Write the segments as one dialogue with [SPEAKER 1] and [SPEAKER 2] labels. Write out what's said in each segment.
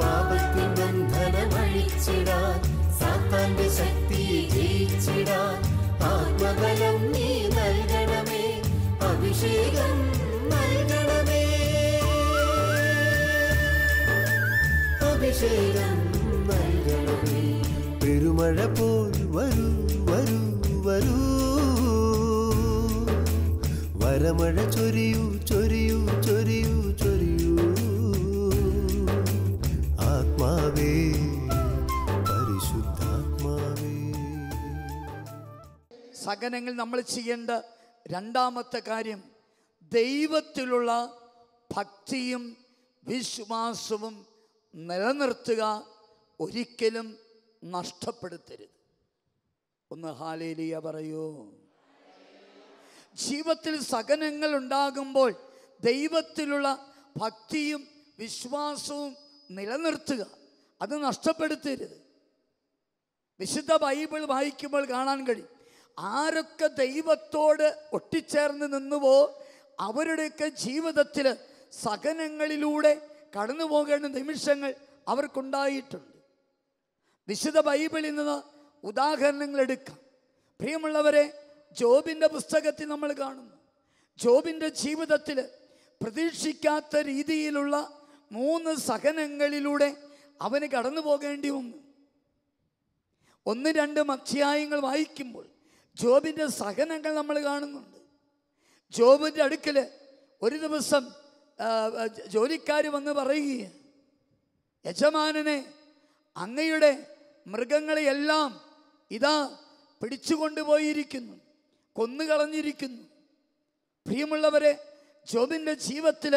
[SPEAKER 1] പാപത്തിൻ ജയിച്ചിടാൻ ആത്മബലം നീ അഭിഷേകം പെരുമഴ പോൽ വരൂ വരൂ വരൂ. വരമഴ ചൊരിയൂ
[SPEAKER 2] സകനങ്ങൾ നമ്മൾ ചെയ്യേണ്ട രണ്ടാമത്തെ കാര്യം ദൈവത്തിലുള്ള ഭക്തിയും വിശ്വാസവും നിലനിർത്തുക ഒരിക്കലും നഷ്ടപ്പെടുത്തരുത്. ഒന്ന് ഹാലേലിയ പറയൂ. ജീവിതത്തിൽ സകനങ്ങൾ ഉണ്ടാകുമ്പോൾ ദൈവത്തിലുള്ള ഭക്തിയും വിശ്വാസവും നിലനിർത്തുക. അത് നഷ്ടപ്പെടുത്തരുത്. വിശുദ്ധ ബൈബിൾ വായിക്കുമ്പോൾ കാണാൻ കഴിയും. ആരൊക്കെ ദൈവത്തോട് ഒട്ടിച്ചേർന്ന് നിന്നുവോ അവരുടെയൊക്കെ ജീവിതത്തിൽ സഹനങ്ങളിലൂടെ കടന്നു പോകേണ്ട നിമിഷങ്ങൾ അവർക്കുണ്ടായിട്ടുണ്ട്. വിശുദ്ധ ബൈബിളിൽ നിന്ന് ഉദാഹരണങ്ങൾ എടുക്കാം. പ്രിയമുള്ളവരെ ജോബിന്റെ പുസ്തകത്തിൽ നമ്മൾ കാണുന്നു. ജോബിന്റെ ജീവിതത്തിൽ പ്രതീക്ഷിക്കാത്ത രീതിയിലുള്ള മൂന്ന് സഹനങ്ങളിലൂടെ അവന് കടന്നു പോകേണ്ടി വന്നു. ഒന്ന് രണ്ട് അധ്യായങ്ങൾ വായിക്കുമ്പോൾ ജോബിന്റെ സഹനങ്ങൾ നമ്മൾ കാണുന്നുണ്ട്. ജോബിന്റെ അടുക്കൽ ഒരു ദിവസം ജോലിക്കാർ വന്ന് പറയുകയാണ്. യജമാനനെ അങ്ങയുടെ മൃഗങ്ങളെയെല്ലാം ഇതാ പിടിച്ചുകൊണ്ടുപോയിരിക്കുന്നു കൊന്നുകളഞ്ഞിരിക്കുന്നു പ്രിയമുള്ളവരെ ജോബിന്റെ ജീവിതത്തിൽ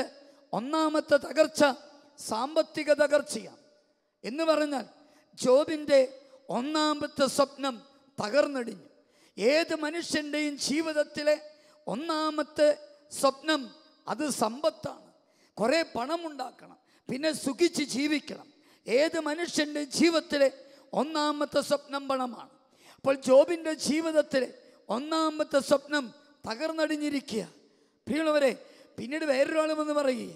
[SPEAKER 2] ഒന്നാമത്തെ തകർച്ച സാമ്പത്തിക തകർച്ചയാണ്. എന്ന് പറഞ്ഞാൽ ജോബിന്റെ ഒന്നാമത്തെ സ്വപ്നം തകർന്നടിഞ്ഞു. ഏത് മനുഷ്യന്റെയും ജീവിതത്തിലെ ഒന്നാമത്തെ സ്വപ്നം അത് സമ്പത്താണ്. കുറേ പണമുണ്ടാക്കണം പിന്നെ സുഖിച്ച് ജീവിക്കണം. ഏത് മനുഷ്യന്റെ ജീവിതത്തിലെ ഒന്നാമത്തെ സ്വപ്നം പണമാണ്. അപ്പോൾ ജോബിന്റെ ജീവിതത്തിലെ ഒന്നാമത്തെ സ്വപ്നം തകർന്നടിഞ്ഞിരിക്കുക. പ്രിയമുള്ളവരെ പിന്നീട് വേറൊരാളും എന്ന് പറയുക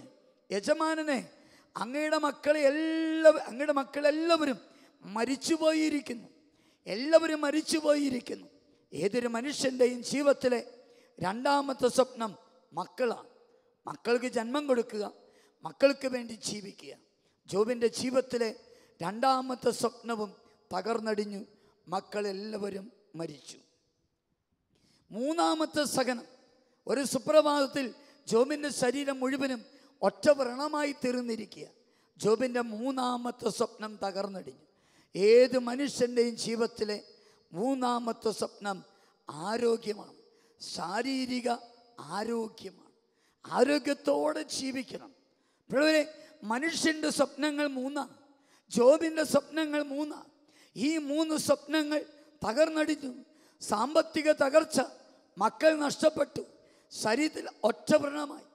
[SPEAKER 2] യജമാനനെ അങ്ങയുടെ മക്കളെ എല്ലാവരും അങ്ങയുടെ മക്കളെല്ലാവരും മരിച്ചുപോയിരിക്കുന്നു. എല്ലാവരും മരിച്ചുപോയിരിക്കുന്നു. ഏതൊരു മനുഷ്യന്റെയും ജീവിതത്തിലെ രണ്ടാമത്തെ സ്വപ്നം മക്കളാണ്. മക്കൾക്ക് ജന്മം കൊടുക്കുക മക്കൾക്ക് വേണ്ടി ജീവിക്കുക. ജോബിന്റെ ജീവിതത്തിലെ രണ്ടാമത്തെ സ്വപ്നവും തകർന്നടിഞ്ഞു മക്കളെല്ലാവരും മരിച്ചു. മൂന്നാമത്തെ സഹനം ഒരു സുപ്രഭാതത്തിൽ ജോബിന്റെ ശരീരം മുഴുവനും ഒറ്റ വ്രണമായി തീർന്നിരിക്കുക. ജോബിന്റെ മൂന്നാമത്തെ സ്വപ്നം തകർന്നടിഞ്ഞു. ഏത് മനുഷ്യന്റെയും ജീവിതത്തിലെ മൂന്നാമത്തെ സ്വപ്നം ആരോഗ്യമാണ്. ശാരീരിക ആരോഗ്യമാണ്. ആരോഗ്യത്തോടെ ജീവിക്കണം. പിള്ളേരെ മനുഷ്യന്റെ സ്വപ്നങ്ങൾ മൂന്നാണ് ജോബിന്റെ സ്വപ്നങ്ങൾ മൂന്നാണ് ഈ മൂന്ന് സ്വപ്നങ്ങൾ തകർന്നടിഞ്ഞു. സാമ്പത്തിക തകർച്ച മക്കൾ നഷ്ടപ്പെട്ടു. ശരീരത്തിൽ ഒറ്റവ്രണമായി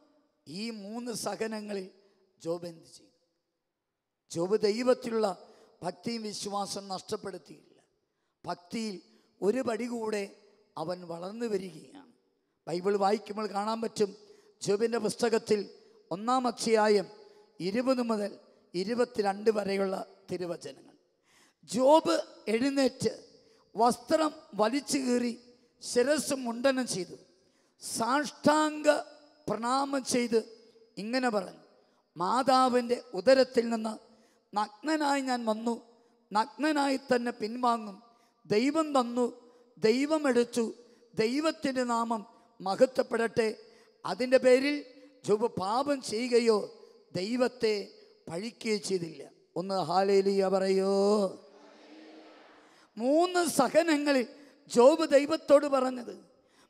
[SPEAKER 2] ഈ മൂന്ന് സഹനങ്ങളിൽ ജോബ് എന്ത് ചെയ്തു? ജോബ് ദൈവത്തിലുള്ള ഭക്തിയും വിശ്വാസം നഷ്ടപ്പെടുത്തിയില്ല. ഭക്തിയിൽ ഒരു പടി കൂടെ അവൻ വളർന്നു വരികയാണ്. ബൈബിൾ വായിക്കുമ്പോൾ കാണാൻ പറ്റും. ജോബിന്റെ പുസ്തകത്തിൽ ഒന്നാം അധ്യായം ഇരുപത് മുതൽ ഇരുപത്തിരണ്ട് വരെയുള്ള തിരുവചനങ്ങൾ. ജോബ് എഴുന്നേറ്റ് വസ്ത്രം വലിച്ചു കീറി ശിരസ് മുണ്ടനം ചെയ്തു. സാഷ്ടാംഗ പ്രണാമം ചെയ്ത് ഇങ്ങനെ പറഞ്ഞു. മാതാവിന്റെ ഉദരത്തിൽ നിന്ന് നഗ്നനായി ഞാൻ വന്നു. നഗ്നനായി തന്നെ പിൻവാങ്ങും. ദൈവം തന്നു ദൈവമെടുത്തു. ദൈവത്തിന്റെ നാമം മഹത്വപ്പെടട്ടെ. അതിന്റെ പേരിൽ ജോബ് പാപം ചെയ്യുകയോ ദൈവത്തെ പഴിക്കുകയോ ചെയ്തില്ല. ഒന്ന് ഹാലേലിയ പറയോ. മൂന്ന് സഹനങ്ങളിൽ ജോബ് ദൈവത്തോട് പറഞ്ഞത്.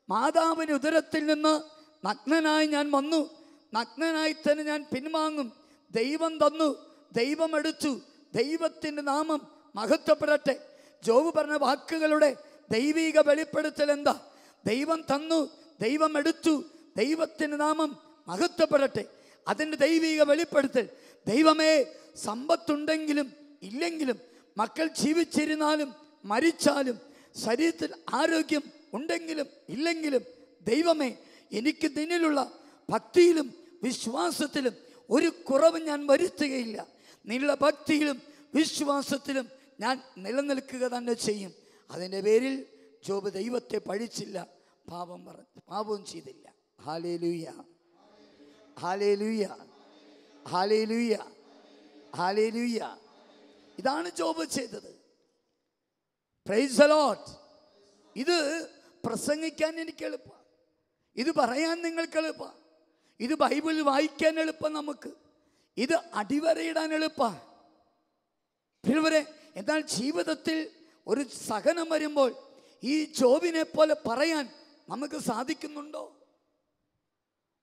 [SPEAKER 2] മാതാവിന് ഉദരത്തിൽ നിന്ന് നഗ്നനായി ഞാൻ വന്നു. നഗ്നനായി തന്നെ ഞാൻ പിൻവാങ്ങും. ദൈവം തന്നു. ദൈവം എടുത്തു ദൈവത്തിന്റെ നാമം മഹത്വപ്പെടട്ടെ. ജോബ് പറഞ്ഞ വാക്കുകളുടെ ദൈവിക വെളിപ്പെടുത്തൽ എന്താ? ദൈവം തന്നു ദൈവം എടുത്തു ദൈവത്തിന്റെ നാമം മഹത്വപ്പെടട്ടെ. അതിന്റെ ദൈവിക വെളിപ്പെടുത്തൽ ദൈവമേ സമ്പത്തുണ്ടെങ്കിലും ഇല്ലെങ്കിലും മക്കൾ ജീവിച്ചിരുന്നാലും മരിച്ചാലും ശരീരത്തിൽ ആരോഗ്യം ഉണ്ടെങ്കിലും ഇല്ലെങ്കിലും ദൈവമേ എനിക്ക് നിന്നിലുള്ള ഭക്തിയിലും വിശ്വാസത്തിലും ഒരു കുറവ് ഞാൻ വരുത്തുകയില്ല. നിന്നുള്ള ഭക്തിയിലും വിശ്വാസത്തിലും ഞാൻ നിലനിൽക്കുക തന്നെ ചെയ്യും. അതിന്റെ പേരിൽ ജോബ് ദൈവത്തെ പഴിച്ചില്ല പാപം പറഞ്ഞു പാപവും ചെയ്തില്ല. ഹാലേ ലൂയ ഹാലേ ലൂയ ഹാലേ ലൂയ ഹാലേ ലൂയ ഇതാണ് ജോബ് ചെയ്തത്. പ്രൈസ് അലോട്ട് ഇത് പ്രസംഗിക്കാൻ എനിക്ക് എളുപ്പമാണ് ഇത് പറയാൻ നിങ്ങൾക്ക് എളുപ്പമാണ് ഇത് ബൈബിളിൽ വായിക്കാൻ എളുപ്പം നമുക്ക്. ഇത് അടിവരയിടാൻ എളുപ്പമാണ് എന്നാൽ ജീവിതത്തിൽ ഒരു സഹനം വരുമ്പോൾ ഈ ജോബിനെ പോലെ പറയാൻ നമുക്ക് സാധിക്കുന്നുണ്ടോ?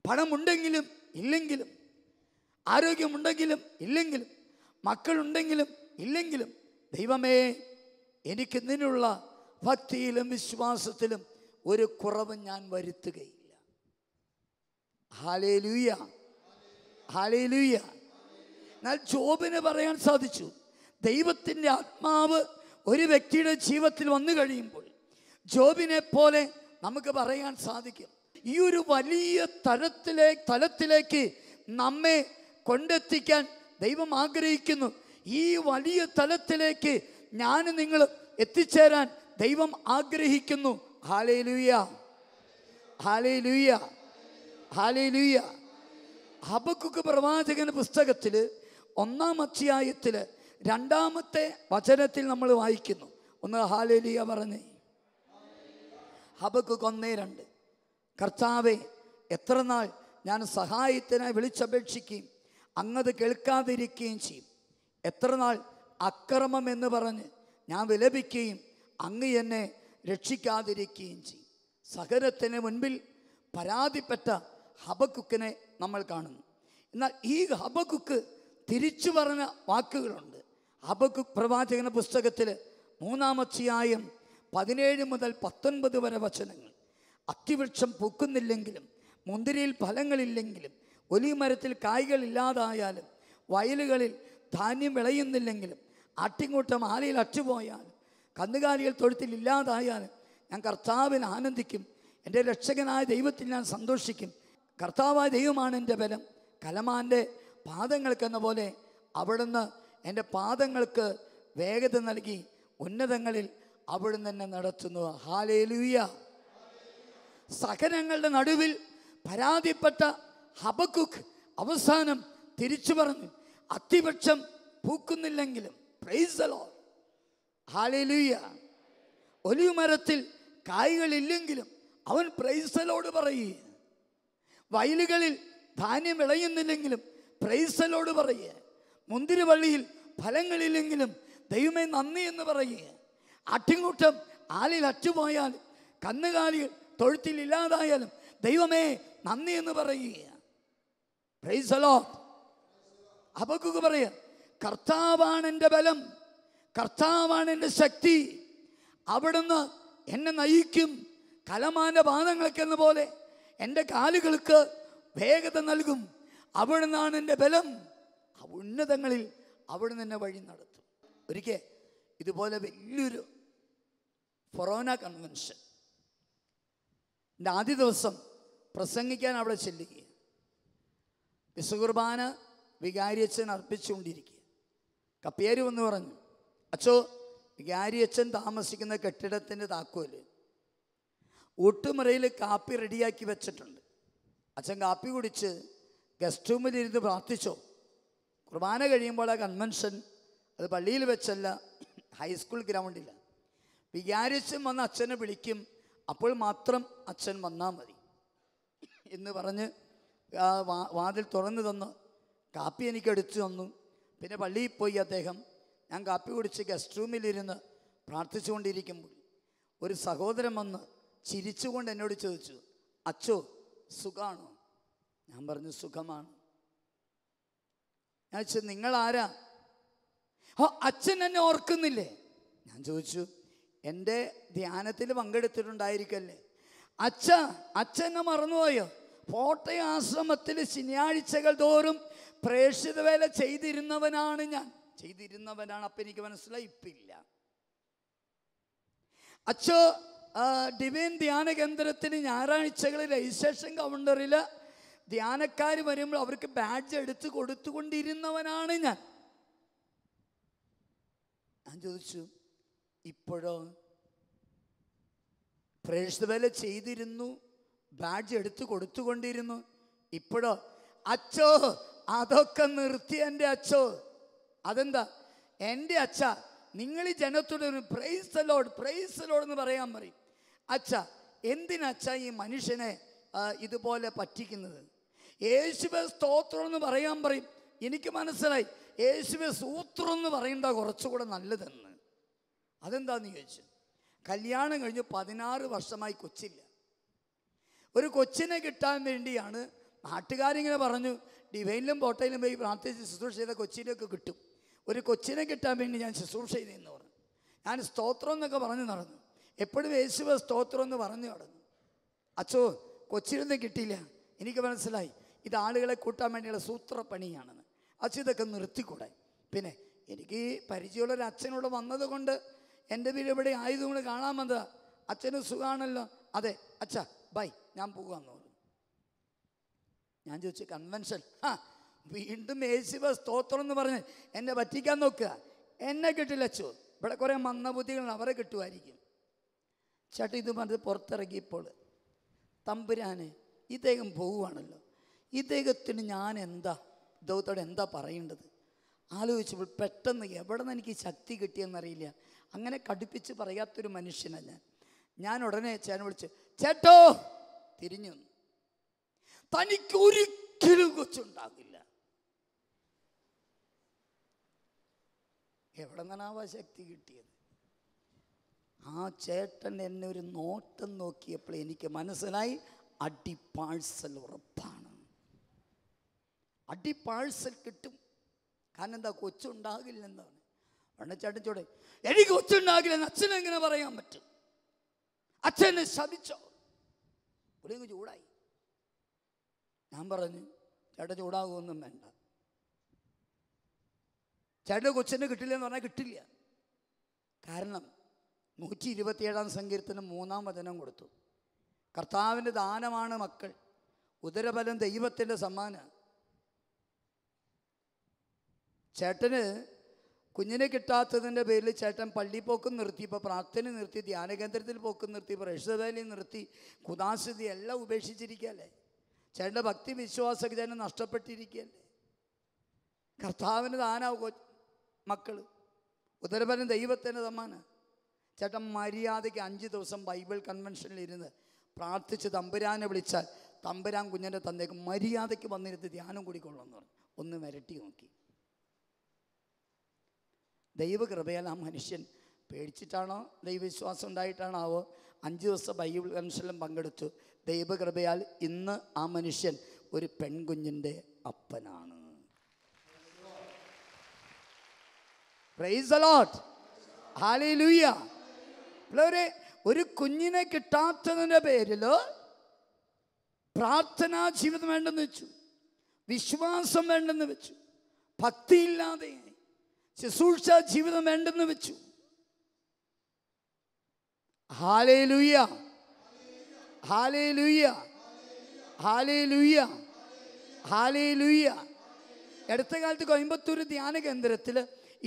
[SPEAKER 2] പണമുണ്ടെങ്കിലും ഇല്ലെങ്കിലും ആരോഗ്യമുണ്ടെങ്കിലും ഇല്ലെങ്കിലും മക്കളുണ്ടെങ്കിലും ഇല്ലെങ്കിലും ദൈവമേ എനിക്ക് നിന്നുള്ള ഭക്തിയിലും വിശ്വാസത്തിലും ഒരു കുറവ് ഞാൻ വരുത്തുകയില്ല. ഹാലേലൂയ ഹാലേലൂയ എന്നാൽ ജോബിന് പറയാൻ സാധിച്ചു. ദൈവത്തിന്റെ ആത്മാവ് ഒരു വ്യക്തിയുടെ ജീവിതത്തിൽ വന്നു കഴിയുമ്പോൾ ജോബിനെ പോലെ നമുക്ക് പറയാൻ സാധിക്കും. ഈ ഒരു വലിയ തലത്തിലെ തലത്തിലേക്ക് നമ്മെ കൊണ്ടെത്തിക്കാൻ ദൈവം ആഗ്രഹിക്കുന്നു. ഈ വലിയ തലത്തിലേക്ക് ഞാൻ നിങ്ങൾ എത്തിച്ചേരാൻ ദൈവം ആഗ്രഹിക്കുന്നു. ഹാലേ ലൂയ ഹാലേ ലൂയ ഹാലേ ലൂയ ഹബക്കുക്ക് പ്രവാചകൻ പുസ്തകത്തിൽ ഒന്നാം അധ്യായത്തിൽ രണ്ടാമത്തെ വചനത്തിൽ നമ്മൾ വായിക്കുന്നു. ഒന്ന് ഹാലേലിയ പറഞ്ഞേ. ഹബക്ക് കൊന്നേ രണ്ട്. കർത്താവെ എത്ര നാൾ ഞാൻ സഹായത്തിനായി വിളിച്ചപേക്ഷിക്കുകയും അങ്ങത് കേൾക്കാതിരിക്കുകയും ചെയ്യും. എത്ര നാൾ അക്രമം എന്ന് പറഞ്ഞ് ഞാൻ വിലപിക്കുകയും അങ്ങ് എന്നെ രക്ഷിക്കാതിരിക്കുകയും ചെയ്യും. സഹനത്തിന് മുൻപിൽ പരാതിപ്പെട്ട ഹബക്കുക്കിനെ നമ്മൾ കാണുന്നു. എന്നാൽ ഈ ഹബക്കുക്ക് തിരിച്ചു പറഞ്ഞ വാക്കുകളുണ്ട്. ഹബക്കുക്ക് പ്രവാചകന പുസ്തകത്തിൽ മൂന്നാമധ്യായം പതിനേഴ് മുതൽ പത്തൊൻപത് വരെ വചനങ്ങൾ. അത്തിവൃക്ഷം പൂക്കുന്നില്ലെങ്കിലും മുന്തിരിയിൽ ഫലങ്ങളില്ലെങ്കിലും ഒലിമരത്തിൽ കായ്കളില്ലാതായാലും വയലുകളിൽ ധാന്യം വിളയുന്നില്ലെങ്കിലും ആട്ടിൻകൂട്ടം ആലയിൽ അറ്റുപോയാലും കന്നുകാലികൾ തൊഴുത്തിൽ ഇല്ലാതായാലും ഞാൻ കർത്താവിന് ആനന്ദിക്കും. എന്റെ രക്ഷകനായ ദൈവത്തിൽ ഞാൻ സന്തോഷിക്കും. കർത്താവായ ദൈവമാണ് എന്റെ ബലം. കലമാന്റെ പാദങ്ങൾക്കെന്ന പോലെ അവിടുന്ന് എന്റെ പാദങ്ങൾക്ക് വേഗത നൽകി ഉന്നതങ്ങളിൽ അവിടുന്ന് തന്നെ നടത്തുന്നു. ഹാലേലൂയ സഹനങ്ങളുടെ നടുവിൽ പരാതിപ്പെട്ട ഹബക്കുക്ക് അവസാനം തിരിച്ചു പറഞ്ഞു അത്തിപക്ഷം പൂക്കുന്നില്ലെങ്കിലും പ്രൈസലോ ഹാലേലൂയ ഒലിവ് മരത്തിൽ കായ്കളില്ലെങ്കിലും അവൻ പ്രൈസലോട് പറയുക വയലുകളിൽ ധാന്യം വിളയുന്നില്ലെങ്കിലും പ്രൈസലോട് പറയുക മുന്തിരിവള്ളിയിൽ ഫലങ്ങളില്ലെങ്കിലും ദൈവമേ നന്ദി എന്ന് പറയുക ആട്ടിൻകൂട്ടം ആലിൽ അറ്റുപോയാലും കന്നുകാലികൾ തൊഴുത്തിൽ ഇല്ലാതായാലും ദൈവമേ നന്ദി എന്ന് പറയുക പ്രൈസലോ അബക്കുക്ക് പറയുക കർത്താവാണ് എന്റെ ബലം കർത്താവാണ് എന്റെ ശക്തി. അവിടുന്ന് എന്നെ നയിക്കും. കലമാന്റെ പാദങ്ങൾക്കെന്ന പോലെ എന്റെ കാലുകൾക്ക് വേഗത നൽകും. അവിടുന്നാണ് എന്റെ ബലം. ഉന്നതങ്ങളിൽ അവിടെ നിന്ന് വഴി നടത്തും. ഒരിക്കൽ ഇതുപോലെ വലിയൊരു ഫൊറോന കൺവെൻഷൻ. എന്റെ ആദ്യ ദിവസം പ്രസംഗിക്കാൻ അവിടെ ചെല്ലുകയാണ്. വിശ്വകുർബാന വികാരിയച്ഛൻ അർപ്പിച്ചുകൊണ്ടിരിക്കുക കപ്പിയേരി വന്ന് പറഞ്ഞു അച്ചോ വികാരിയച്ഛൻ താമസിക്കുന്ന കെട്ടിടത്തിന്റെ താക്കോൽ ഊട്ടുമുറയിൽ കാപ്പി റെഡിയാക്കി വെച്ചിട്ടുണ്ട്. അച്ഛൻ കാപ്പി കുടിച്ച് ഗസ്റ്റ് റൂമിലിരുന്ന് പ്രാർത്ഥിച്ചോ? കുർബാന കഴിയുമ്പോൾ ആ കൺവെൻഷൻ അത് പള്ളിയിൽ വെച്ചല്ല ഹൈസ്കൂൾ ഗ്രൗണ്ടില്ല വിചാരിച്ചും വന്ന് അച്ഛനെ വിളിക്കും അപ്പോൾ മാത്രം അച്ഛൻ വന്നാൽ മതി. എന്ന് പറഞ്ഞ് വാതിൽ തുറന്നു തന്നു. കാപ്പി എനിക്ക് അടിച്ചു തന്നു. പിന്നെ പള്ളിയിൽ പോയി അദ്ദേഹം ഞാൻ കാപ്പി കുടിച്ച് ഗസ്റ്റ് റൂമിലിരുന്ന് പ്രാർത്ഥിച്ചുകൊണ്ടിരിക്കുമ്പോൾ ഒരു സഹോദരൻ വന്ന് ചിരിച്ചുകൊണ്ട് എന്നോട് ചോദിച്ചു അച്ചോ സുഖമാണോ ഞാൻ പറഞ്ഞു സുഖമാണ്. ഞാൻ ചോദിച്ചു നിങ്ങൾ ആരാ ഓ അച്ഛൻ എന്നെ ഓർക്കുന്നില്ലേ? ഞാൻ ചോദിച്ചു എന്റെ ധ്യാനത്തിൽ പങ്കെടുത്തിട്ടുണ്ടായിരിക്കല്ലേ? അച്ഛ അച്ഛനെ മറന്നുപോയോ? കോട്ടയ ആശ്രമത്തിൽ ശനിയാഴ്ചകൾ തോറും പ്രേക്ഷിത വേല ചെയ്തിരുന്നവനാണ് ഞാൻ. ചെയ്തിരുന്നവനാണ്? അപ്പം എനിക്ക് മനസ്സിലായി ഇപ്പില്ല. അച്ഛോ ഡിവൈൻ ധ്യാന കേന്ദ്രത്തിന് ഞായറാഴ്ചകളിൽ രജിസ്ട്രേഷൻ കൗണ്ടറിൽ ധ്യാനക്കാർ വരുമ്പോൾ അവർക്ക് ബാഡ്ജ് എടുത്ത് കൊടുത്തുകൊണ്ടിരുന്നവനാണ് ഞാൻ. ഞാൻ ചോദിച്ചു ഇപ്പോഴോ? പ്രേക്ഷിതവേല ചെയ്തിരുന്നു ബാഡ്ജ് എടുത്ത് കൊടുത്തുകൊണ്ടിരുന്നു. ഇപ്പോഴോ? അച്ചോ അതൊക്കെ നിർത്തി എന്റെ അച്ചോ. അതെന്താ? എന്റെ അച്ഛ നിങ്ങൾ ഈ ജനത്തോട് പ്രൈസ് ലോഡ് പ്രൈസ് ലോഡ് എന്ന് പറയാൻ പറയും. അച്ഛ എന്തിനച്ഛ ഈ മനുഷ്യനെ ഇതുപോലെ പറ്റിക്കുന്നത്? യേശുവെ സ്തോത്രം എന്ന് പറയാൻ പറയും. എനിക്ക് മനസ്സിലായി. യേശുവെ സൂത്രം എന്ന് പറയണ്ട കുറച്ചുകൂടെ നല്ലതെന്ന്. അതെന്താന്ന് ചോദിച്ചു? കല്യാണം കഴിഞ്ഞ് പതിനാറ് വർഷമായി കൊച്ചില്ല. ഒരു കൊച്ചിനെ കിട്ടാൻ വേണ്ടിയാണ് നാട്ടുകാരിങ്ങനെ പറഞ്ഞു ഡിവൈനിലും പോട്ടയിലും പോയി പ്രാർത്ഥിച്ച് ശുശ്രൂഷ ചെയ്ത കൊച്ചിയിലൊക്കെ കിട്ടും. ഒരു കൊച്ചിനെ കിട്ടാൻ വേണ്ടി ഞാൻ ശുശ്രൂഷ ചെയ്തെന്ന് പറഞ്ഞു. ഞാൻ സ്തോത്രം എന്നൊക്കെ പറഞ്ഞു നടന്നു. എപ്പോഴും യേശുവ സ്തോത്രം എന്ന് പറഞ്ഞു നടന്നു. അച്ഛോ കൊച്ചിയിലൊന്നും കിട്ടിയില്ല. എനിക്ക് മനസ്സിലായി. ഇത് ആളുകളെ കൂട്ടാൻ വേണ്ടിയുള്ള സൂത്രപ്പണിയാണെന്ന്. അച്ഛൻ ഇതൊക്കെ നിർത്തിക്കൂടെ? പിന്നെ എനിക്ക് പരിചയമുള്ളൊരു അച്ഛനോട് വന്നതുകൊണ്ട് എന്റെ വീട് ഇവിടെ ആയതുകൊണ്ട് കാണാൻ വന്നതാ. അച്ഛന് സുഖമാണല്ലോ അതെ അച്ഛാ ബൈ ഞാൻ പോകാമെന്ന് പറഞ്ഞു. ഞാൻ ചോദിച്ചു കൺവെൻഷൻ. ആ വീണ്ടും യേശുവ സ്തോത്രം എന്ന് പറഞ്ഞ് എന്നെ പറ്റിക്കാൻ നോക്കുക. എന്നെ കിട്ടില്ല അച്ഛോ. ഇവിടെ കുറേ മന്ദബുദ്ധികൾ അവരെ കിട്ടുമായിരിക്കും. ചേട്ടൻ ഇത് പറഞ്ഞ് പുറത്തിറങ്ങിയപ്പോൾ തമ്പുരാന് ഇദ്ദേഹം പോവുകയാണല്ലോ. ഇദ്ദേഹത്തിന് ഞാൻ എന്താ ഇദ്ദേഹത്തോട് എന്താ പറയേണ്ടത്? ആലോചിച്ചപ്പോൾ പെട്ടെന്ന് എവിടെ നിന്ന് എനിക്ക് ശക്തി കിട്ടിയെന്നറിയില്ല. അങ്ങനെ കടുപ്പിച്ച് പറയാത്തൊരു മനുഷ്യനാണ് ഞാൻ. ഞാൻ ഉടനെ ചേനെ വിളിച്ച് ചേട്ടോ! തിരിഞ്ഞു തനിക്കൊരിക്കലും കൊച്ചുണ്ടാകില്ല. എവിടെ നിന്നാവാ ശക്തി കിട്ടിയത്? ആ ചേട്ടൻ എന്നെ ഒരു നോട്ടം നോക്കിയപ്പോൾ എനിക്ക് മനസ്സിലായി. അടി പാഴ്സൽ ഉറപ്പാണ്. അടി പാഴ്സൽ കിട്ടും. കാരണം എന്താ കൊച്ചുണ്ടാകില്ലെന്നാണ്. വണ്ണച്ചാട്ടൻ ചോടെ എനിക്ക് കൊച്ചുണ്ടാകില്ലെന്ന് അച്ഛനെങ്ങനെ പറയാൻ പറ്റും? അച്ഛനെ ശപിച്ചോ. പുള്ളിങ്ങ് ചൂടായി. ഞാൻ പറഞ്ഞു ചേട്ടൻ ചൂടാകുമൊന്നും വേണ്ട. ചേട്ടൻ കൊച്ചിനെ കിട്ടില്ല എന്ന് പറഞ്ഞാൽ കിട്ടില്ല. കാരണം നൂറ്റി ഇരുപത്തിയേഴാം സങ്കീർത്തനം മൂന്നാം വചനം കൊടുത്തു. കർത്താവിന്റെ ദാനമാണ് മക്കൾ. ഉദരബലം ദൈവത്തിന്റെ സമ്മാനം. ചേട്ടന് കുഞ്ഞിനെ കിട്ടാത്തതിന്റെ പേരിൽ ചേട്ടൻ പള്ളി പോക്കും നിർത്തി ഇപ്പോൾ പ്രാർത്ഥന നിർത്തി ധ്യാനകേന്ദ്രത്തിൽ പോക്കും നിർത്തി പ്രേക്ഷിതവേലി നിർത്തി കുദാശതി എല്ലാം ഉപേക്ഷിച്ചിരിക്കുകയല്ലേ? ചേട്ടന്റെ ഭക്തി വിശ്വാസമൊക്കെ ചേട്ടൻ നഷ്ടപ്പെട്ടിരിക്കുകയല്ലേ? കർത്താവിന് താനാവും മക്കൾ ഉത്തരപരം ദൈവത്തിന്റെ തമ്മാണ് ചേട്ടൻ മര്യാദയ്ക്ക് അഞ്ച് ദിവസം ബൈബിൾ കൺവെൻഷനിൽ ഇരുന്ന് പ്രാർത്ഥിച്ച് തമ്പുരാനെ വിളിച്ചാൽ തമ്പുരാൻ കുഞ്ഞിന്റെ തന്നേക്ക് മര്യാദയ്ക്ക് വന്നിരുന്ന് ധ്യാനം കൂടിക്കൊള്ളുമെന്ന് പറഞ്ഞു. ഒന്ന് വരട്ടി നോക്കി. ദൈവകൃപയാൽ ആ മനുഷ്യൻ പേടിച്ചിട്ടാണോ ദൈവവിശ്വാസം ഉണ്ടായിട്ടാണോ അഞ്ച് ദിവസം ബൈബിൾ കൺസിലും പങ്കെടുത്തു. ദൈവകൃപയാൽ ഇന്ന് ആ മനുഷ്യൻ ഒരു പെൺകുഞ്ഞിന്റെ അപ്പനാണ്. ഒരു കുഞ്ഞിനെ കിട്ടാത്തതിന്റെ പേരിൽ പ്രാർത്ഥനാ ജീവിതം വേണ്ടെന്ന് വെച്ചു. വിശ്വാസം വേണ്ടെന്ന് വെച്ചു. ഭക്തിയില്ലാതെ ശുശ്രൂഷ ജീവിതം വേണ്ടെന്ന് വെച്ചു. ഹാലേ ലുയ്യ ഹാലേ ലുയ്യ ഹാലേ ലുയ്യ ഹാലേ ലുയ്യ അടുത്ത കാലത്ത് കോയമ്പത്തൂർ ധ്യാന കേന്ദ്രത്തിൽ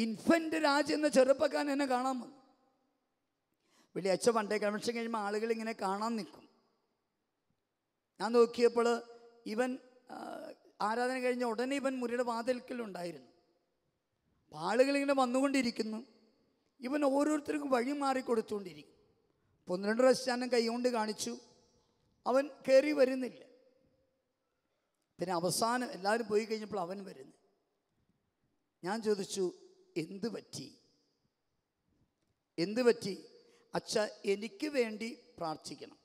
[SPEAKER 2] ഇൻഫന്റ് രാജ് എന്ന ചെറുപ്പക്കാരൻ എന്നെ കാണാൻ വന്നു. വെള്ളിയാഴ്ച പണ്ടേ കൺവെൻഷൻ കഴിയുമ്പോൾ ആളുകൾ ഇങ്ങനെ കാണാൻ നിൽക്കും. ഞാൻ നോക്കിയപ്പോൾ ഇവൻ ആരാധന കഴിഞ്ഞ ഉടനെ ഇവൻ മുറിയുടെ വാതിൽക്കലുണ്ടായിരുന്നു അപ്പോൾ ആളുകളിങ്ങനെ വന്നുകൊണ്ടിരിക്കുന്നു. ഇവൻ ഓരോരുത്തർക്കും വഴി മാറി കൊടുത്തുകൊണ്ടിരിക്കും അപ്പോൾ ഒന്ന് രണ്ട് ഞാൻ കൈകൊണ്ട് കാണിച്ചു. അവൻ കയറി വരുന്നില്ല. പിന്നെ അവസാനം എല്ലാവരും പോയി കഴിഞ്ഞപ്പോൾ അവൻ വരുന്നു. ഞാൻ ചോദിച്ചു എന്ത് പറ്റി? എന്ത് പറ്റി? അച്ഛ എനിക്ക് വേണ്ടി പ്രാർത്ഥിക്കണം.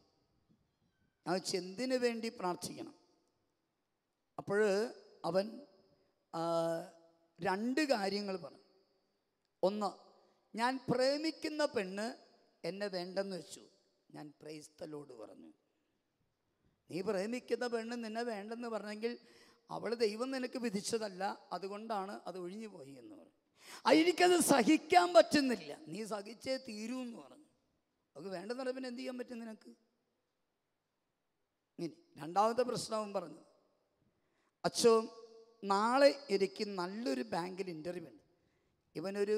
[SPEAKER 2] ഞാൻ ചോദിച്ചു എന്തിനു വേണ്ടി പ്രാർത്ഥിക്കണം? അപ്പോൾ അവൻ രണ്ട് കാര്യങ്ങൾ പറഞ്ഞു. ഒന്ന് ഞാൻ പ്രേമിക്കുന്ന പെണ്ണ് എന്നെ വേണ്ടെന്ന് വെച്ചു. ഞാൻ പ്രൈസ്തലോട് പറഞ്ഞു. നീ പ്രേമിക്കുന്ന പെണ്ണ് നിന്നെ വേണ്ടെന്ന് പറഞ്ഞെങ്കിൽ അവൾ ദൈവം നിനക്ക് വിധിച്ചതല്ല അതുകൊണ്ടാണ് അത് ഒഴിഞ്ഞു പോയി എന്ന് പറഞ്ഞു. അതിനിക്കത് സഹിക്കാൻ പറ്റുന്നില്ല. നീ സഹിച്ചേ തീരൂ എന്ന് പറഞ്ഞു. അവൾക്ക് വേണ്ടെന്ന് പറഞ്ഞാൽ പിന്നെ എന്ത് ചെയ്യാൻ പറ്റും നിനക്ക്? ഇനി രണ്ടാമത്തെ പ്രശ്നവും പറഞ്ഞു. അച്ഛോ നാളെ എനിക്ക് നല്ലൊരു ബാങ്കിൽ ഇന്റർവ്യൂ ഉണ്ട്. ഇവനൊരു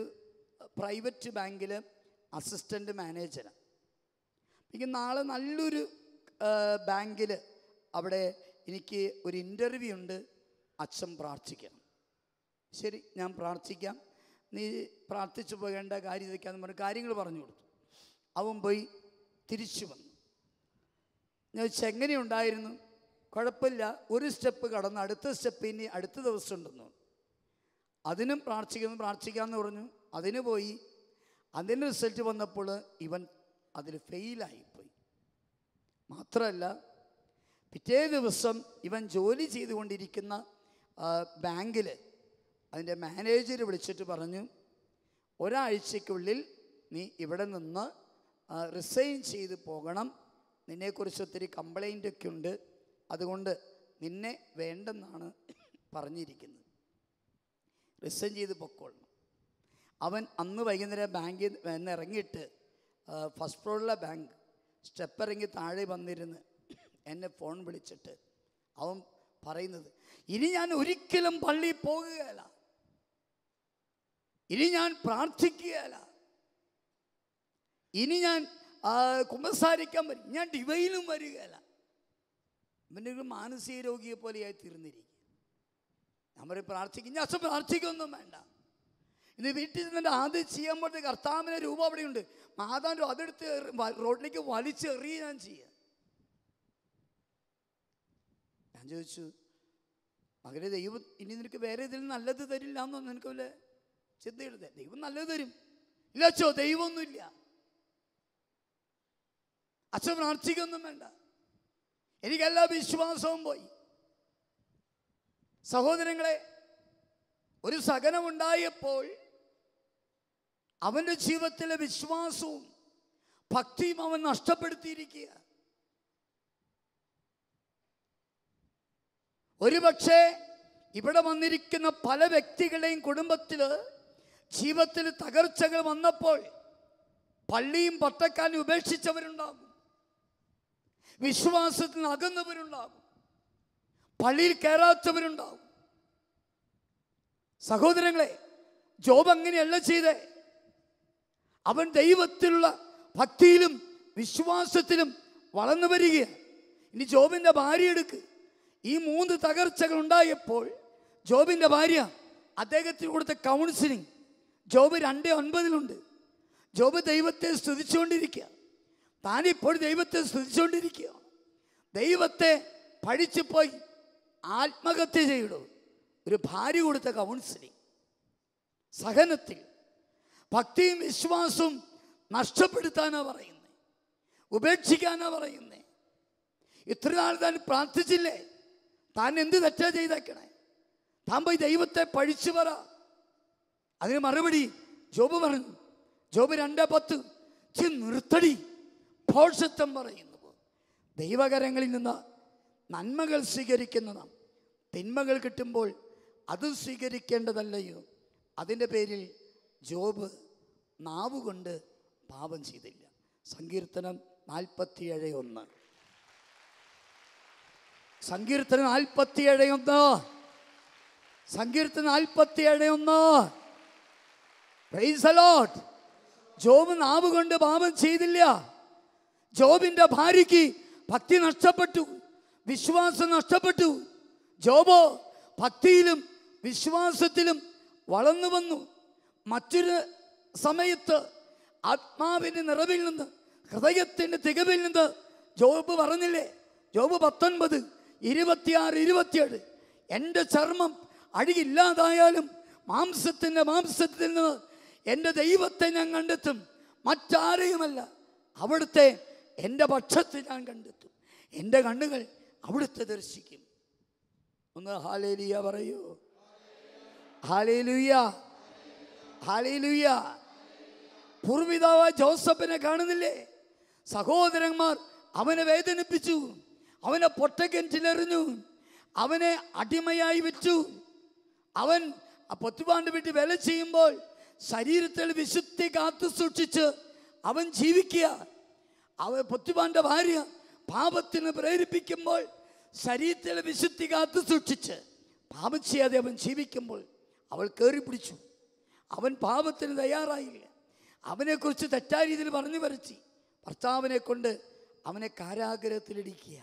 [SPEAKER 2] പ്രൈവറ്റ് ബാങ്കിൽ അസിസ്റ്റന്റ് മാനേജറാണ് എനിക്ക് നാളെ നല്ലൊരു ബാങ്കിൽ അവിടെ എനിക്ക് ഒരു ഇന്റർവ്യൂ ഉണ്ട്. അച്ഛൻ പ്രാർത്ഥിക്കണം. ശരി ഞാൻ പ്രാർത്ഥിക്കാം. നീ പ്രാർത്ഥിച്ചു പോകേണ്ട കാര്യം ഇതൊക്കെയാന്ന് പറഞ്ഞ കാര്യങ്ങൾ പറഞ്ഞു കൊടുത്തു. അവൻ പോയി തിരിച്ചു വന്നു. ഞാൻ ചെങ്ങനെ എങ്ങനെയുണ്ടായിരുന്നു? കുഴപ്പമില്ല. ഒരു സ്റ്റെപ്പ് കടന്ന് അടുത്ത സ്റ്റെപ്പ് ഇനി അടുത്ത ദിവസം ഉണ്ടെന്ന്. അതിനും പ്രാർത്ഥിക്കുന്നു പ്രാർത്ഥിക്കാമെന്ന് പറഞ്ഞു. അതിന് പോയി. അതിന്റെ റിസൾട്ട് വന്നപ്പോൾ ഇവൻ അതിൽ ഫെയിലായിപ്പോയി. മാത്രമല്ല പിറ്റേ ദിവസം ഇവൻ ജോലി ചെയ്തുകൊണ്ടിരിക്കുന്ന ബാങ്കിൽ അതിന്റെ മാനേജർ വിളിച്ചിട്ട് പറഞ്ഞു ഒരാഴ്ചയ്ക്കുള്ളിൽ നീ ഇവിടെ നിന്ന് റിസൈൻ ചെയ്ത് പോകണം. നിന്നെക്കുറിച്ച് ഒത്തിരി കംപ്ലൈന്റ് ഒക്കെ ഉണ്ട്. അതുകൊണ്ട് നിന്നെ വേണ്ടെന്നാണ് പറഞ്ഞിരിക്കുന്നത്. റിസൈൻ ചെയ്ത് പൊക്കോളണം അവൻ അന്ന് വൈകുന്നേരം ബാങ്കിൽ നിന്ന് ഇറങ്ങിയിട്ട് ഫസ്റ്റ് ഫ്ലോറിലെ ബാങ്ക് സ്റ്റെപ്പ് ഇറങ്ങി താഴെ വന്നിരുന്ന് എന്നെ ഫോൺ വിളിച്ചിട്ട് അവൻ പറയുന്നത് ഇനി ഞാൻ ഒരിക്കലും പള്ളിയിൽ പോകുകയല്ല. ഇനി ഞാൻ പ്രാർത്ഥിക്കുകയല്ല. ഇനി ഞാൻ കുമ്പസാരിക്കാൻ വരും ഞാൻ ഡിവൈനും വരികയല്ല. ഇവന്റെ ഒരു മാനസിക രോഗിയെ പോലെയായി തീർന്നിരിക്കും നമ്മൾ പ്രാർത്ഥിക്കും. ഞാൻ പ്രാർത്ഥിക്കൊന്നും വേണ്ട. ഇന്ന് വീട്ടിൽ നിന്നെ ആദ്യം പറ്റുന്ന കർത്താവിന്റെ രൂപം അവിടെയുണ്ട്. മാതാവിന്റെ അതെടുത്ത് റോഡിലേക്ക് വലിച്ചെറിയ ഞാൻ ചെയ്യാം ഞാൻ ചോദിച്ചു മകനെ ദൈവം ഇനി നിനക്ക് വേറെ ഇതിൽ നല്ലത് തരില്ല എന്നോ നിനക്ക് വല്ല ചിന്തയിടുന്നത് ദൈവം നല്ലത് തരും. ഇല്ല അച്ഛോ ദൈവമൊന്നുമില്ല. അച്ഛൻ പ്രാർത്ഥിക്കൊന്നും വേണ്ട. എനിക്കെല്ലാ വിശ്വാസവും പോയി. സഹോദരങ്ങളെ ഒരു സഹനമുണ്ടായപ്പോൾ അവന്റെ ജീവിതത്തിലെ വിശ്വാസവും ഭക്തിയും അവൻ നഷ്ടപ്പെടുത്തിയിരിക്കുക. ഒരുപക്ഷെ ഇവിടെ വന്നിരിക്കുന്ന പല വ്യക്തികളുടെയും കുടുംബത്തിൽ ജീവിതത്തിൽ തകർച്ചകൾ വന്നപ്പോൾ പള്ളിയും പട്ടക്കാനും ഉപേക്ഷിച്ചവരുണ്ടാകും. വിശ്വാസത്തിൽ നിന്ന് അകന്നവരുണ്ടാകും പള്ളിയിൽ കയറാത്തവരുണ്ടാകും. സഹോദരങ്ങളെ ജോബ് അങ്ങനെയല്ല ചെയ്തേ. അവൻ ദൈവത്തിലുള്ള ഭക്തിയിലും വിശ്വാസത്തിലും വളർന്നു വരികയാണ്. ഇനി ജോബിന്റെ ഭാര്യ എടുക്ക്. ഈ മൂന്ന് തകർച്ചകൾ ഉണ്ടായപ്പോൾ ജോബിന്റെ ഭാര്യ അദ്ദേഹത്തിന് കൊടുത്ത കൗൺസിലിംഗ് ജോബ് രണ്ട് ഒൻപതിലുണ്ട്. ജോബ് ദൈവത്തെ സ്തുതിച്ചുകൊണ്ടിരിക്കുക താനിപ്പോൾ ദൈവത്തെ സ്തുതിച്ചുകൊണ്ടിരിക്കുക ദൈവത്തെ പഠിച്ചു പോയി ആത്മഹത്യ ചെയ്യടോ ഒരു ഭാര്യ കൊടുത്ത കൗൺസിലിംഗ് സഹനത്തിൽ. ഭക്തിയും വിശ്വാസവും നഷ്ടപ്പെടുത്താനാണ് പറയുന്നത് ഉപേക്ഷിക്കാനാണ് പറയുന്നത് ഇത്ര നാൾ താൻ പ്രാർത്ഥിച്ചില്ലേ? താൻ എന്ത് തെറ്റാ ചെയ്തേക്കണേ? താൻ പോയി ദൈവത്തെ പഴിച്ചു പറ. അതിന് മറുപടി ജോബ് പറഞ്ഞു. ജോബ് രണ്ട് പത്ത്. നിർത്തടി. ഭോഷത്വം പറയുന്നു. ദൈവകരങ്ങളിൽ നിന്ന് നന്മകൾ സ്വീകരിക്കുന്ന നാം തിന്മകൾ കിട്ടുമ്പോൾ അത് സ്വീകരിക്കേണ്ടതല്ലയോ? അതിന്റെ പേരിൽ ജോബ് നാവ് കൊണ്ട് പാപം ചെയ്തില്ല. സങ്കീർത്തനം നാൽപ്പത്തിയേഴ് ഒന്ന്. സങ്കീർത്തനം നാൽപ്പത്തിയേഴ് ഒന്ന്. സങ്കീർത്തനം നാൽപ്പത്തിയേഴ് ഒന്ന്. ജോബ് നാവ് കൊണ്ട് പാപം ചെയ്തില്ല. ജോബിന്റെ ഭാര്യയ്ക്ക് ഭക്തി നഷ്ടപ്പെട്ടു വിശ്വാസം നഷ്ടപ്പെട്ടു. ജോബോ ഭക്തിയിലും വിശ്വാസത്തിലും വളർന്നു വന്നു. മറ്റൊരു സമയത്ത് ആത്മാവിന്റെ നിറവിൽ നിന്ന് ഹൃദയത്തിന്റെ തികവിൽ നിന്ന് ജോബ് പറഞ്ഞില്ലേ? ജോബ് പത്തൊൻപത് ഇരുപത്തിയാറ് ഇരുപത്തിയേഴ്. എന്റെ ചർമ്മം അഴുകില്ലാതായാലും മാംസത്തിന്റെ മാംസത്തിൽ നിന്ന് എന്റെ ദൈവത്തെ ഞാൻ കണ്ടെത്തും. മറ്റാരെയുമല്ല. അവിടുത്തെ എന്റെ പക്ഷത്ത് ഞാൻ കണ്ടെത്തും. എന്റെ കണ്ണുകൾ അവിടുത്തെ ദർശിക്കും. ഒന്ന് ഹാലേലിയ പറയൂ. ഹാലേലുയ്യ ഹാലേലുയ്യ പൂർവിതാവ് ജോസഫിനെ കാണുന്നില്ലേ? സഹോദരന്മാർ അവനെ വേദനിപ്പിച്ചു. അവനെ പൊട്ടക്കിണറ്റിലെറിഞ്ഞു അവനെ അടിമയായി വെച്ചു. അവൻ പൊത്തുപാണ്ട് വീട്ടിൽ വില ചെയ്യുമ്പോൾ ശരീരത്തിൽ വിശുദ്ധി കാത്തു സൂക്ഷിച്ച് അവൻ ജീവിക്കുക. അവൻ പൊത്തുപാന്റെ ഭാര്യ പാപത്തിന് പ്രേരിപ്പിക്കുമ്പോൾ ശരീരത്തിലെ വിശുദ്ധി കാത്തു സൂക്ഷിച്ച് പാപം ചെയ്യാതെ അവൻ ജീവിക്കുമ്പോൾ അവൾ കയറി പിടിച്ചു. അവൻ പാപത്തിന് തയ്യാറായില്ല. അവനെക്കുറിച്ച് തെറ്റായ രീതിയിൽ പറഞ്ഞു വരച്ചി ഭർത്താവിനെ കൊണ്ട് അവനെ കാരാഗ്രഹത്തിലിടിക്കുക.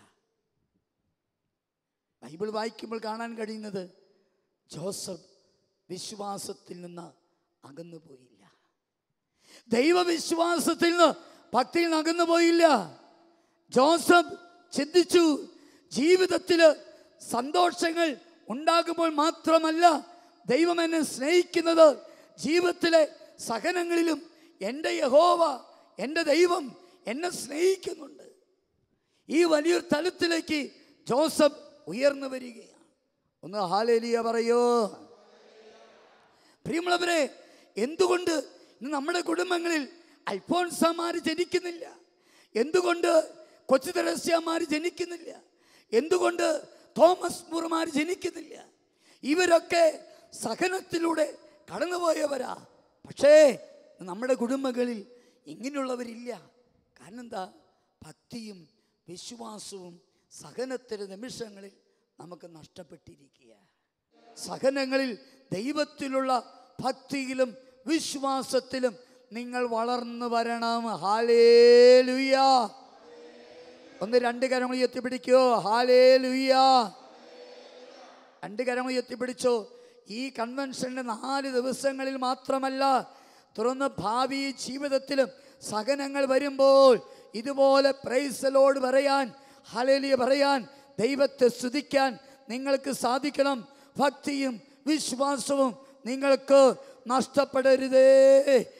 [SPEAKER 2] ബൈബിൾ വായിക്കുമ്പോൾ കാണാൻ കഴിയുന്നത് ജോസഫ് വിശ്വാസത്തിൽ നിന്ന് അകന്നു പോയില്ല ദൈവവിശ്വാസത്തിൽ നിന്ന് ഭക്തിയിൽ നകന്നു പോയില്ല. ജോസഫ് ചിന്തിച്ചു ജീവിതത്തിൽ സന്തോഷങ്ങൾ ഉണ്ടാകുമ്പോൾ മാത്രമല്ല ദൈവം എന്നെ സ്നേഹിക്കുന്നത്. ജീവിതത്തിലെ സഹനങ്ങളിലും എന്റെ യഹോവ എന്റെ ദൈവം എന്നെ സ്നേഹിക്കുന്നുണ്ട്. ഈ വലിയൊരു തലത്തിലേക്ക് ജോസഫ് ഉയർന്നു വരികയാണ്. ഒന്ന് ഹാലേലിയ പറയോ. പ്രിയമുള്ളവരെ എന്തുകൊണ്ട് നമ്മുടെ കുടുംബങ്ങളിൽ അൽഫോൻസമാർ ജനിക്കുന്നില്ല. എന്തുകൊണ്ട് കൊച്ചു ജനിക്കുന്നില്ല? എന്തുകൊണ്ട് തോമസ് മുറുമാർ ജനിക്കുന്നില്ല? ഇവരൊക്കെ സഹനത്തിലൂടെ കടന്നുപോയവരാ. പക്ഷേ നമ്മുടെ കുടുംബങ്ങളിൽ ഇങ്ങനെയുള്ളവരില്ല. കാരണം എന്താ ഭക്തിയും വിശ്വാസവും സഹനത്തിന്റെ നിമിഷങ്ങളിൽ നമുക്ക് നഷ്ടപ്പെട്ടിരിക്കുക സഹനങ്ങളിൽ ദൈവത്തിലുള്ള ഭക്തിയിലും വിശ്വാസത്തിലും നിങ്ങൾ വളർന്നു വരണം. ഹാലേ ലുയ ഒന്ന് രണ്ട് കരങ്ങൾ എത്തിപ്പിടിക്കോ. ഹാലേ ലുയ രണ്ട് കരങ്ങൾ എത്തിപ്പിടിച്ചോ. പിടിച്ചോ ഈ കൺവെൻഷന്റെ നാല് ദിവസങ്ങളിൽ മാത്രമല്ല തുറന്ന് ഭാവി ജീവിതത്തിലും സഹനങ്ങൾ വരുമ്പോൾ ഇതുപോലെ പ്രൈസലോട് പറയാൻ ഹലേലിയ പറയാൻ ദൈവത്തെ സ്തുതിക്കാൻ നിങ്ങൾക്ക് സാധിക്കണം. ഭക്തിയും വിശ്വാസവും നിങ്ങൾക്ക് നഷ്ടപ്പെടരുതേ.